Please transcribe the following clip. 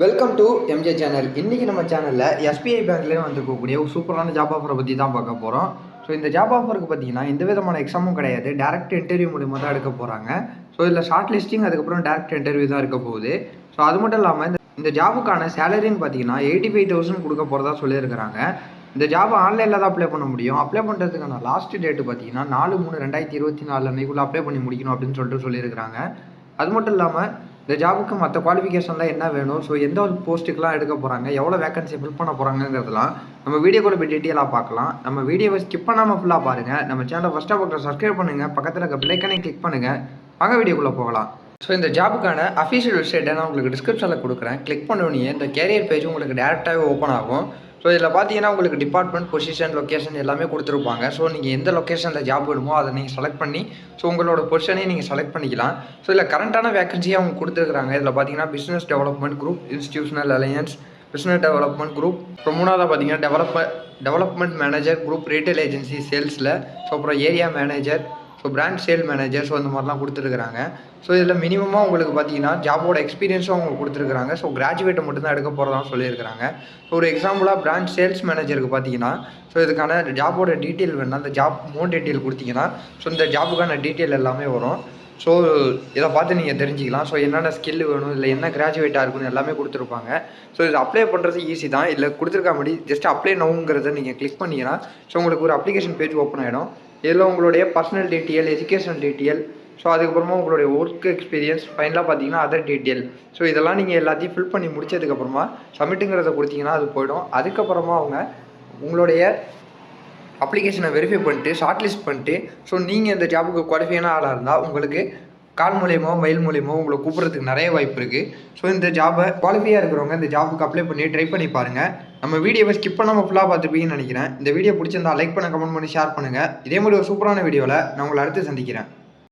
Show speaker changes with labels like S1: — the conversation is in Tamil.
S1: வெல்கம் டு எம்ஜே சேனல் இன்றைக்கி நம்ம சேனலில் எஸ்பிஐ பேங்க்லேயே வந்துருக்கக்கூடிய ஒரு சூப்பரான ஜாப் ஆஃபரை பற்றி தான் பார்க்க போகிறோம் ஸோ இந்த ஜாப் ஆஃபருக்கு பார்த்தீங்கன்னா எந்த விதமான எக்ஸாமும் கிடையாது. டேரக்ட் இன்டர்வியூ மூலியமாக தான் எடுக்க போகிறாங்க ஸோ இதில் ஷார்ட் லிஸ்டிங் அதுக்கப்புறம் டேரக்ட் இன்டர்வியூ தான் இருக்க போகுது. ஸோ அது மட்டும் இல்லாமல் இந்த இந்த ஜாபுக்கான சேலரின்னு பார்த்தீங்கன்னா எயிட்டி ஃபைவ் தௌசண்ட் கொடுக்க போகிறதா சொல்லியிருக்கிறாங்க. இந்த ஜாப் ஆன்லைனில் தான் அப்ளை பண்ண முடியும். அப்ளை பண்ணுறதுக்கான லாஸ்ட் டேட்டு பார்த்தீங்கன்னா நாலு மூணு ரெண்டாயிரத்தி இருபத்தி நாலு அன்னைக்குள்ளே அப்ளை பண்ணி முடிக்கணும் அப்படின்னு சொல்லிட்டு சொல்லியிருக்கிறாங்க. அது மட்டும் இல்லாமல் இந்த ஜாபுக்கு மற்ற குவாலிஃபிகேஷன்லாம் என்ன வேணும்? ஸோ எந்த ஒரு போஸ்ட்டுக்கெலாம் எடுக்க போகிறாங்க எவ்வளோ வேகன்சி ஃபில் பண்ண போகிறாங்கிறதுலாம் நம்ம வீடியோக்குள்ள போய் டீட்டெயிலாக பார்க்கலாம். நம்ம வீடியோவை ஸ்கிப் பண்ணாமல் ஃபுல்லாக பாருங்கள் நம்ம சேனலை ஃபஸ்ட்டாக பார்க்குற சப்ஸ்கிரைப் பண்ணுங்கள் பக்கத்தில் இருக்க பிள்ளைக்கனை கிளிக் பண்ணுங்கள் வாங்க வீடியோக்குள்ளே போகலாம். ஸோ இந்த ஜாபுக்கான அஃபிஷியல் வெப்சைட்டை நான் உங்களுக்கு டிஸ்கிரிப்ஷனில் கொடுக்குறேன். கிளிக் பண்ணோன்னே இந்த கேரியர் பேஜ் உங்களுக்கு டேரெக்டாகவே ஓப்பன் ஆகும். ஸோ இதில் பார்த்தீங்கன்னா உங்களுக்கு டிபார்ட்மெண்ட் பொசிஷன் லொக்கேஷன் எல்லாமே கொடுத்துருப்பாங்க. ஸோ நீங்கள் எந்த லொக்கேஷனில் ஜாப் வேணுமோ அதை நீங்கள் செலக்ட் பண்ணி ஸோ உங்களோட பொசிஷனையும் நீங்கள் செலக்ட் பண்ணிக்கலாம். ஸோ இதில் கரண்ட்டான வேகன்சியாக அவங்க கொடுத்துருக்குறாங்க. இதில் பார்த்தீங்கன்னா business development group institutional alliance business development group இப்போ மூணாவதாக பார்த்தீங்கன்னா develop development manager group retail agency சேல்ஸில் so அப்புறம் area manager so brand sale manager so இந்த மாதிரிலாம் கொடுத்துருக்குறாங்க. ஸோ இதில் மினிமமாக உங்களுக்கு பார்த்தீங்கன்னா ஜாபோட எக்ஸ்பீரியன்ஸும் அவங்க கொடுத்துருக்குறாங்க. ஸோ கிராஜுவேட்டை மட்டும்தான் எடுக்க போகிறதா சொல்லியிருக்கிறாங்க. ஸோ ஒரு எக்ஸாம்பிளாக பிராண்ட் சேல்ஸ் மேனேஜருக்கு பார்த்தீங்கன்னா ஸோ இதுக்கான ஜாபோட டீட்டெயில் வேணால் அந்த ஜாப் மோன் டீட்டெயில் கொடுத்தீங்கன்னா ஸோ இந்த ஜாபுக்கான டீட்டெயில் எல்லாமே வரும். ஸோ இதை பார்த்து நீங்கள் தெரிஞ்சுக்கலாம். ஸோ என்னென்ன ஸ்கில் வேணும் இல்லை என்ன கிராஜுவேட்டாக இருக்குன்னு எல்லாமே கொடுத்துருப்பாங்க. ஸோ இது அப்ளை பண்ணுறது ஈஸி தான். இல்லை கொடுத்துருக்க முடி ஜஸ்ட் அப்ளை நோங்கிறத நீங்கள் கிளிக் பண்ணிங்கன்னா ஸோ உங்களுக்கு ஒரு அப்ளிகேஷன் பேஜ் ஓப்பன் ஆகிடும் இதில் உங்களுடைய personal detail educational detail so அதுக்கப்புறமா உங்களுடைய ஒர்க் எக்ஸ்பீரியன்ஸ் ஃபைனலாக பார்த்தீங்கன்னா அதர் டீட்டெயில் ஸோ இதெல்லாம் நீங்கள் எல்லாத்தையும் ஃபில் பண்ணி முடிச்சதுக்கப்புறமா சப்மிட்டுங்கிறத கொடுத்தீங்கன்னா அது போயிடும். அதுக்கப்புறமா அவங்க உங்களுடைய அப்ளிகேஷனை வெரிஃபை பண்ணிட்டு ஷார்ட் லிஸ்ட் பண்ணிட்டு ஸோ நீங்கள் இந்த ஜாபுக்கு குவாலிஃபையான ஆளாக இருந்தால் உங்களுக்கு கால் மூலியமோ மயில் மூலியமோ உங்களை கூப்பிட்றதுக்கு நிறைய வாய்ப்பு இருக்குது ஸோ இந்த ஜாபை குவாலிஃபையாக இருக்கிறவங்க இந்த ஜாபுக்கு அப்ளை பண்ணி ட்ரை பண்ணி பாருங்கள் நம்ம வீடியோவை ஸ்கிப் பண்ணாமல் ஃபுல்லாக பார்த்துருப்பீங்கன்னு நினைக்கிறேன். இந்த வீடியோ பிடிச்சிருந்தா லைக் பண்ண கமெண்ட் பண்ணி ஷேர் பண்ணுங்கள் இதே மாதிரி ஒரு சூப்பரான வீடியோவில் நான் உங்களை அடுத்து சந்திக்கிறேன்.